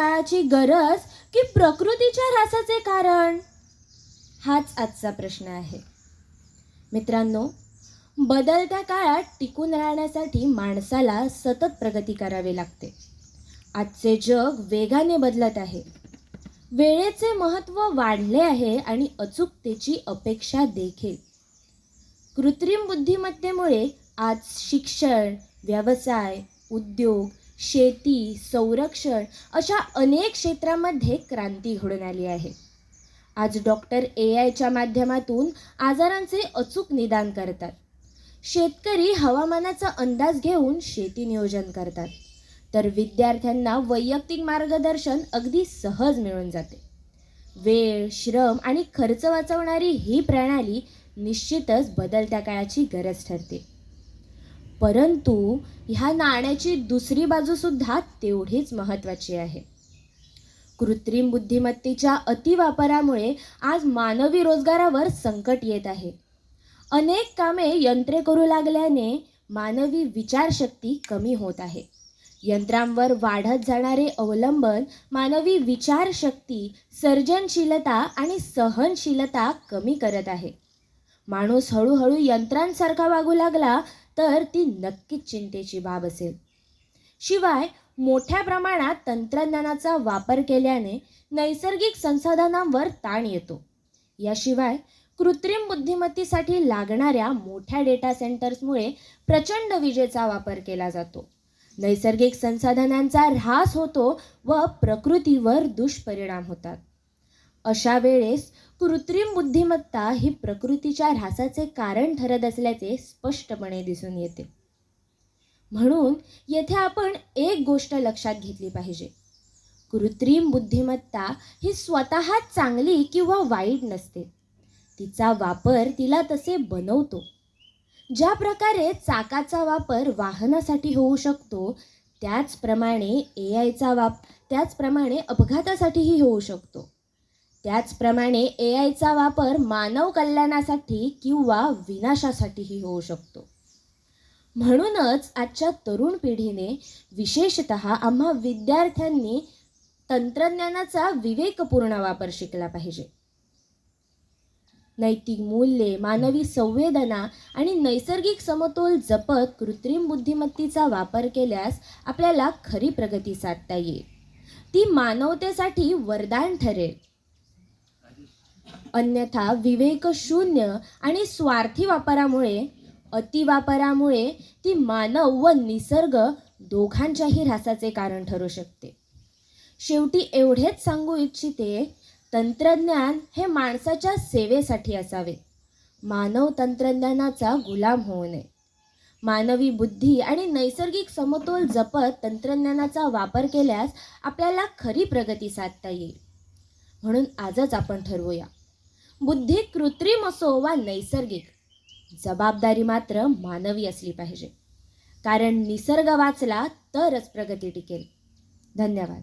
काळाची गरज की प्रकृतीच्या ऱ्हासाचे कारण? हाच आजचा प्रश्न आहे. मित्रांनो बदलत्या काळात टिकून राहण्यासाठी माणसाला सतत प्रगती करावी लागते. आजचे जग वेगाने बदलत आहे. वेळेचे महत्त्व वाढले आहे आणि अचूकतेची अपेक्षा देखील. कृत्रिम बुद्धिमत्तेमुळे आज शिक्षण व्यवसाय उद्योग शेती संरक्षण अशा अनेक क्षेत्रामध्ये क्रांती घडून आली आहे. आज डॉक्टर ए आयच्या माध्यमातून आजारांचे अचूक निदान करतात. शेतकरी हवामानाचा अंदाज घेऊन शेती नियोजन करतात. तर विद्यार्थ्यांना वैयक्तिक मार्गदर्शन अगदी सहज मिळून जाते. वेळ श्रम आणि खर्च वाचवणारी ही प्रणाली निश्चितच बदलत्या काळाची गरज ठरते. परंतु ह्या नाण्याची दुसरी बाजूसुद्धा तेवढीच महत्त्वाची आहे. कृत्रिम बुद्धिमत्तेच्या अतिवापरामुळे आज मानवी रोजगारावर संकट येत आहे. अनेक कामे यंत्रे करू लागल्याने मानवी विचारशक्ती कमी होत आहे. यंत्रांवर वाढत जाणारे अवलंबन मानवी विचारशक्ती सर्जनशीलता आणि सहनशीलता कमी करत आहे. माणूस हळूहळू यंत्रांसारखा वागू लागला तर ती नक्कीच चिंतेची बाब असेल. शिवाय मोठ्या प्रमाणात तंत्रज्ञानाचा वापर केल्याने नैसर्गिक संसाधनांवर ताण येतो. याशिवाय कृत्रिम बुद्धिमत्तेसाठी लागणाऱ्या मोठ्या डेटा सेंटर्समुळे प्रचंड विजेचा वापर केला जातो. नैसर्गिक संसाधनांचा ऱ्हास होतो व प्रकृतीवर दुष्परिणाम होतात. अशा वेळेस कृत्रिम बुद्धिमत्ता ही प्रकृतीच्या ऱ्हासाचे कारण ठरत असल्याचे स्पष्टपणे दिसून येते. म्हणून येथे आपण एक गोष्ट लक्षात घेतली पाहिजे. कृत्रिम बुद्धिमत्ता ही स्वतः चांगली किंवा वाईट नसते. तिचा वापर तिला तसे बनवतो. ज्या प्रकारे चाकाचा वापर वाहनासाठी होऊ शकतो त्याचप्रमाणे ए आयचा वाप त्याचप्रमाणे अपघातासाठीही होऊ शकतो. त्याचप्रमाणे ए आयचा वापर मानव कल्याणासाठी किंवा विनाशासाठीही होऊ शकतो. म्हणूनच आजच्या तरुण पिढीने विशेषत आम्हा विद्यार्थ्यांनी तंत्रज्ञानाचा विवेकपूर्ण वापर शिकला पाहिजे. नैतिक मूल्ये मानवी संवेदना आणि नैसर्गिक समतोल जपत कृत्रिम बुद्धिमत्तेचा वापर केल्यास आपल्याला खरी प्रगती साधता येईल. ती मानवतेसाठी वरदान ठरेल. अन्यथा विवेकशून्य आणि स्वार्थी वापरामुळे अतिवापरामुळे ती मानव व निसर्ग दोघांच्याही ऱ्हासाचे कारण ठरू शकते. शेवटी एवढेच सांगू इच्छिते तंत्रज्ञान हे माणसाच्या सेवेसाठी असावे. मानव तंत्रज्ञानाचा गुलाम होऊ नये. मानवी बुद्धी आणि नैसर्गिक समतोल जपत तंत्रज्ञानाचा वापर केल्यास आपल्याला खरी प्रगती साधता येईल. म्हणून आजच आपण ठरवूया. बुद्धी कृत्रिम असो वा नैसर्गिक जबाबदारी मात्र मानवी असली पाहिजे. कारण निसर्ग वाचला तरच प्रगती टिकेल. धन्यवाद.